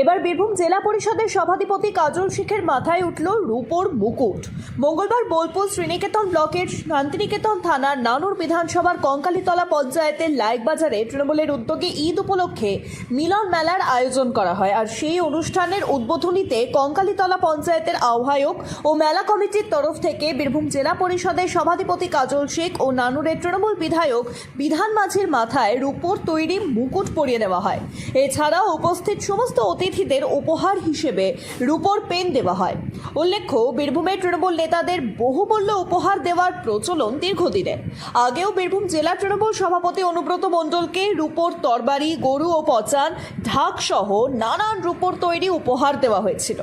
এবার বীরভূম জেলা পরিষদের সভাধিপতি কাজল শেখের মাথায় উঠল রূপোর মুকুট। মঙ্গলবার বোলপুর শ্রীনিকেতন ব্লকের শান্তিনিকেতন থানার নানুর বিধানসভার কঙ্কালীতলা পঞ্চায়েতের লাইকবাজারে তৃণমূলের উদ্যোগে ঈদ উপলক্ষে মিলন মেলার আয়োজন করা হয় আর সেই অনুষ্ঠানের উদ্বোধনীতে কঙ্কালীতলা পঞ্চায়েতের আহ্বায়ক ও মেলা কমিটির তরফ থেকে বীরভূম জেলা পরিষদের সভাধিপতি কাজল শেখ ও নানুরের তৃণমূল বিধায়ক বিধান মাঝির মাথায় রূপোর তৈরি মুকুট পরিয়ে দেওয়া হয়। এছাড়াও উপস্থিত সমস্ত অতিথিদের উপহার হিসেবে রূপোর পেন দেওয়া হয়। উল্লেখ্য, বীরভূমের তৃণমূল নেতাদের বহুমূল্য উপহার দেওয়ার প্রচলন দীর্ঘদিনের আগেও বীরভূম জেলা তৃণমূল সভাপতি অনুব্রত মণ্ডলকে রূপোর তরবারি, গরু ও পচান, ঢাক সহ নানান রূপোর তৈরি উপহার দেওয়া হয়েছিল।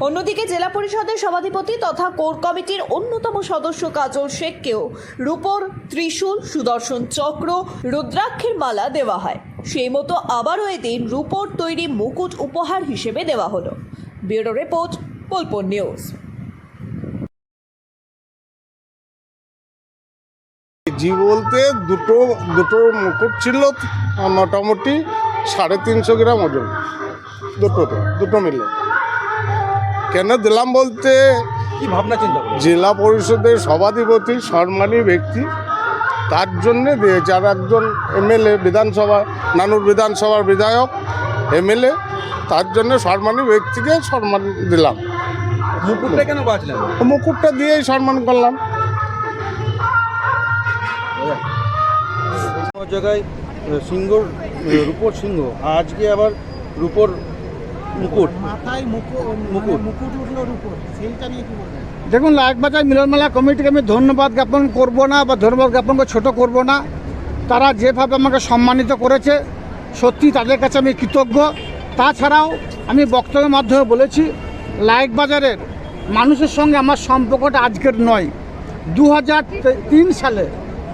অন্যদিকে জেলা পরিষদের সভাধিপতি তথা কোর কমিটির অন্যতম সদস্য কাজল শেখকেও রূপোর ত্রিশূল, সুদর্শন চক্র, রুদ্রাক্ষের মালা দেওয়া হয়। সেই মতো আবারও এদিন রূপোর তৈরি মুকুট উপহার হিসেবে দেওয়া হলো। ব্যুরো রিপোর্ট পোলপন নিউজ। জি বলতে দুটো দুটো মুকুট ছিল মোটামুটি সাড়ে তিনশো গ্রাম ওজন। দুটোতে দুটো মিলে। কেন দিলাম বলতে কি ভাবনা চিন্তা জেলা পরিষদের সভাধিপতি সম্মানী ব্যক্তি তার জন্যে দিয়েছে। আর একজন এমএলএ বিধানসভা নানুর বিধানসভার বিধায়ক এমএলএ তার জন্য সম্মানী ব্যক্তিকে সম্মান দিলাম। মুকুটটা কেন বাঁচলেন? মুকুটটা দিয়েই সম্মান করলাম। জায়গায় সিংহর রূপোর সিংহ আজকে আবার রূপোর মুকুট। মাথায় মুকুট মুকুট। মুকুট উঠল উপর সেইটা নিয়ে কি বলবেন? দেখুন লাইকবাজার মিলনমেলা কমিটিকে আমি ধন্যবাদ জ্ঞাপন করব না বা ধন্যবাদ জ্ঞাপন ছোটো করব না। তারা যেভাবে আমাকে সম্মানিত করেছে সত্যি তাদের কাছে আমি কৃতজ্ঞ। তাছাড়াও আমি বক্তব্যের মাধ্যমে বলেছি লাইকবাজারের মানুষের সঙ্গে আমার সম্পর্কটা আজকের নয়। দু তিন সালে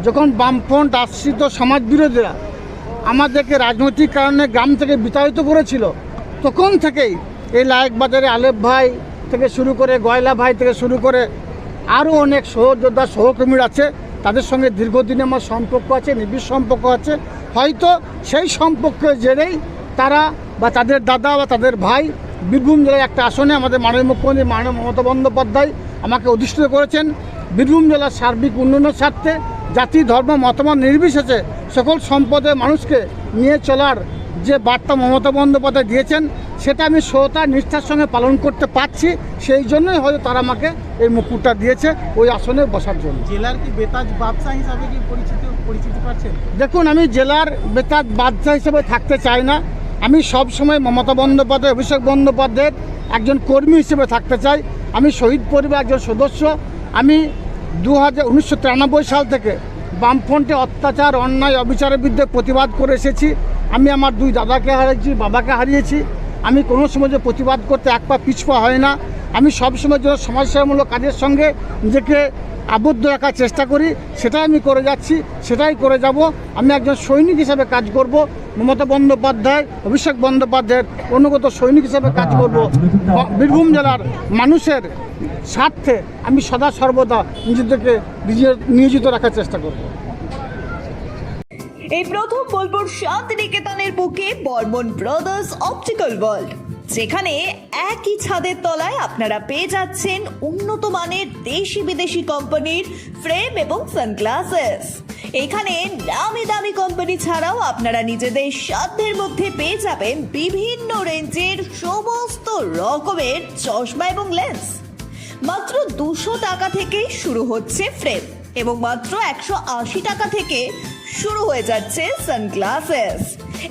যখন বামফ্রন্ট আশ্রিত সমাজবিরোধীরা আমাদেরকে রাজনৈতিক কারণে গ্রাম থেকে বিতাড়িত করেছিল তখন থেকেই এই লায়ক বাজারে আলেপ ভাই থেকে শুরু করে গয়লা ভাই থেকে শুরু করে আরও অনেক সহযোদ্ধা, সহকর্মীরা আছে। তাদের সঙ্গে দীর্ঘদিনে আমার সম্পর্ক আছে, নিবিড় সম্পর্ক আছে। হয়তো সেই সম্পর্কের জেরেই তারা বা তাদের দাদা বা তাদের ভাই বীরভূম জেলার একটা আসনে আমাদের মাননীয় মুখ্যমন্ত্রী মাননীয় মমতা বন্দ্যোপাধ্যায় আমাকে অধিষ্ঠিত করেছেন। বীরভূম জেলার সার্বিক উন্নয়নের স্বার্থে জাতি, ধর্ম, মতামত নির্বিশেষে সকল সম্পদের মানুষকে নিয়ে চলার যে বার্তা মমতা বন্দ্যোপাধ্যায় দিয়েছেন সেটা আমি শ্রোতা নিষ্ঠার সঙ্গে পালন করতে পারছি। সেই জন্যই হয়তো তারা আমাকে এই মুকুটটা দিয়েছে ওই আসনে বসার জন্য। জেলার কি বেতাজ বাদশা হিসাবে কি পরিচিত পরিচিতি পাচ্ছেন? দেখুন আমি জেলার বেতার বাদশা হিসেবে থাকতে চাই না। আমি সব সময় মমতা বন্দ্যোপাধ্যায় অভিষেক বন্দ্যোপাধ্যায়ের একজন কর্মী হিসেবে থাকতে চাই। আমি শহীদ পরিবার একজন সদস্য। আমি দু হাজার উনিশশো তিরানব্বই সাল থেকে বামফ্রন্টে অত্যাচার অন্যায় অবিচারের বিরুদ্ধে প্রতিবাদ করে এসেছি। আমি আমার দুই দাদাকে হারিয়েছি, বাবাকে হারিয়েছি। আমি কোনো সময় যে প্রতিবাদ করতে এক পা পিছপা হয় না। আমি সবসময় যেন সমাজসেবামূলক কাজের সঙ্গে নিজেকে আবদ্ধ রাখার চেষ্টা করি, সেটাই আমি করে যাচ্ছি, সেটাই করে যাব। আমি একজন সৈনিক হিসাবে কাজ করব, মমতা বন্দ্যোপাধ্যায়, অভিষেক বন্দ্যোপাধ্যায়ের অনুগত সৈনিক হিসাবে কাজ করব। বীরভূম জেলার মানুষের স্বার্থে আমি সদা সর্বদা নিজেদেরকে নিজে- নিয়োজিত রাখার চেষ্টা করব। এই প্রথম বোলপুর শান্তিনিকেতনের বুকে বর্মন ব্রাদার্স অপটিক্যাল ওয়ার্ল্ড। যেখানে একই ছাদের তলায় আপনারা পেয়ে যাচ্ছেন উন্নত মানের দেশি বিদেশি কোম্পানির ফ্রেম এবং সানগ্লাসেস। এখানে দামি দামি কোম্পানি ছাড়াও আপনারা নিজেদের সাধ্যের মধ্যে পেয়ে যাবেন বিভিন্ন রেঞ্জের সমস্ত রকমের চশমা এবং লেন্স। মাত্র দুশো টাকা থেকেই শুরু হচ্ছে ফ্রেম এবং মাত্র একশো আশি টাকা থেকে শুরু হয়ে যাচ্ছে সানগ্লাসেস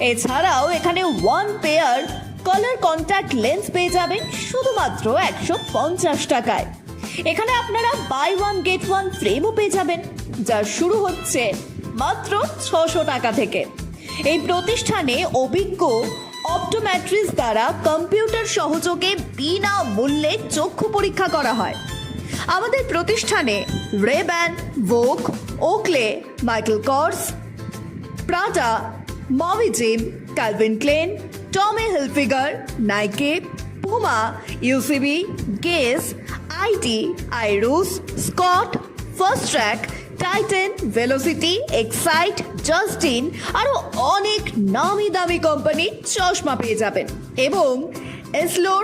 এছাড়াও এখানে one pair colour contact lens পেয়ে যাবেন শুধুমাত্র একশো পঞ্চাশ টাকায়। এখানে আপনারা বাই ওয়ান গেট ওয়ান ফ্রেমও পেয়ে যাবেন, যা শুরু হচ্ছে মাত্র ছশো টাকা থেকে। এই প্রতিষ্ঠানে অভিজ্ঞ অপটোম্যাট্রিস দ্বারা কম্পিউটার সহযোগে বিনা মূল্যে চক্ষু পরীক্ষা করা হয়। আমাদের প্রতিষ্ঠানে Rayban Vogue Oakley Michael Kors Prada Maui Jim Calvin Klein Tommy Hilfiger Nike Puma UCB Guess IT Irus Scott Fastrack Titan Velocity Excite Justin আরও অনেক নামি দামি কোম্পানির চশমা পেয়ে যাবেন। এবং এসলোর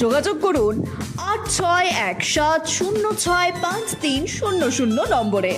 যোগাযোগ করুন আট ছয় এক সাত শূন্য ছয় পাঁচ তিন শূন্য শূন্য নম্বরে।